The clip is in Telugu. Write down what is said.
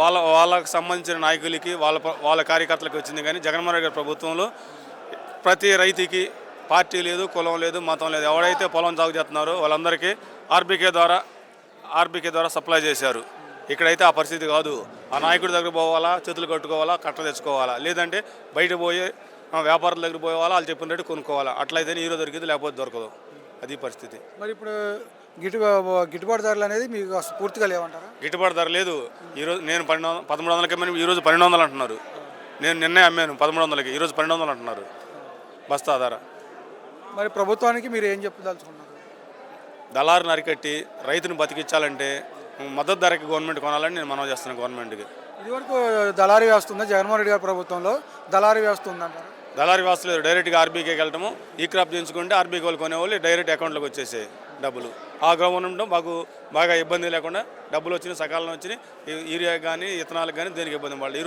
వాళ్ళ వాళ్ళకు సంబంధించిన నాయకులకి వాళ్ళ వాళ్ళ కార్యకర్తలకు వచ్చింది కానీ జగన్మోహన్ రెడ్డి గారి ప్రభుత్వంలో ప్రతి రైతుకి పార్టీ లేదు కులం లేదు మతం లేదు. ఎవరైతే పొలం సాగు చేస్తున్నారో వాళ్ళందరికీ ఆర్బీకే ద్వారా ఆర్బీకే ద్వారా సప్లై చేశారు. ఇక్కడైతే ఆ పరిస్థితి కాదు. ఆ నాయకుడి దగ్గర పోవాలా చేతులు కట్టుకోవాలా కట్ట తెచ్చుకోవాలా? లేదంటే బయట పోయి వ్యాపారుల దగ్గర పోవాలా వాళ్ళు చెప్పిన రేటు కొనుక్కోవాలా? అట్లయితే ఈరోజు దొరికింది లేకపోతే దొరకదు. అది పరిస్థితి. మరి ఇప్పుడు గిట్టు గిట్టుబాటు ధరలు అనేది మీకు పూర్తిగా లేవంటారా? గిట్టుబాటు ధర లేదు. ఈరోజు నేను పన్నెండు వందల పదమూడు వందలకి అమ్మాను ఈరోజు పన్నెండు వందలు అంటున్నారు. నేను నిన్నే అమ్మాను పదమూడు వందలకి. ఈరోజు పన్నెండు వందలు అంటున్నారు. బస్తా ధర. మరి ప్రభుత్వానికి మీరు ఏం చెప్పదలుచుకున్నారు? దళారుని అరికట్టి రైతుని బతికించాలంటే మద్దతు ధరకి గవర్నమెంట్ కొనాలని నేను మనం చేస్తున్నాను గవర్నమెంట్కి. ఇదివరకు దళారీ వ్యవస్థ ఉందా? జగన్మోహన్ రెడ్డి గారి ప్రభుత్వంలో దళారీ వ్యవస్థ ఉందంటారా? దళారి వ్యవస్థ డైరెక్ట్గా ఆర్బీకేకి వెళ్ళటము ఈ క్రాప్ చేయించుకుంటే ఆర్బీకే వాళ్ళు కొనేవాళ్ళు డైరెక్ట్ అకౌంట్లోకి వచ్చేసే డబ్బులు. ఆ గవర్నమెంట్ మాకు బాగా ఇబ్బంది లేకుండా డబ్బులు వచ్చినాయి సకాలంలో వచ్చినాయి యూరియా కానీ ఇతనాలకు కానీ దేనికి ఇబ్బంది పడలేదు.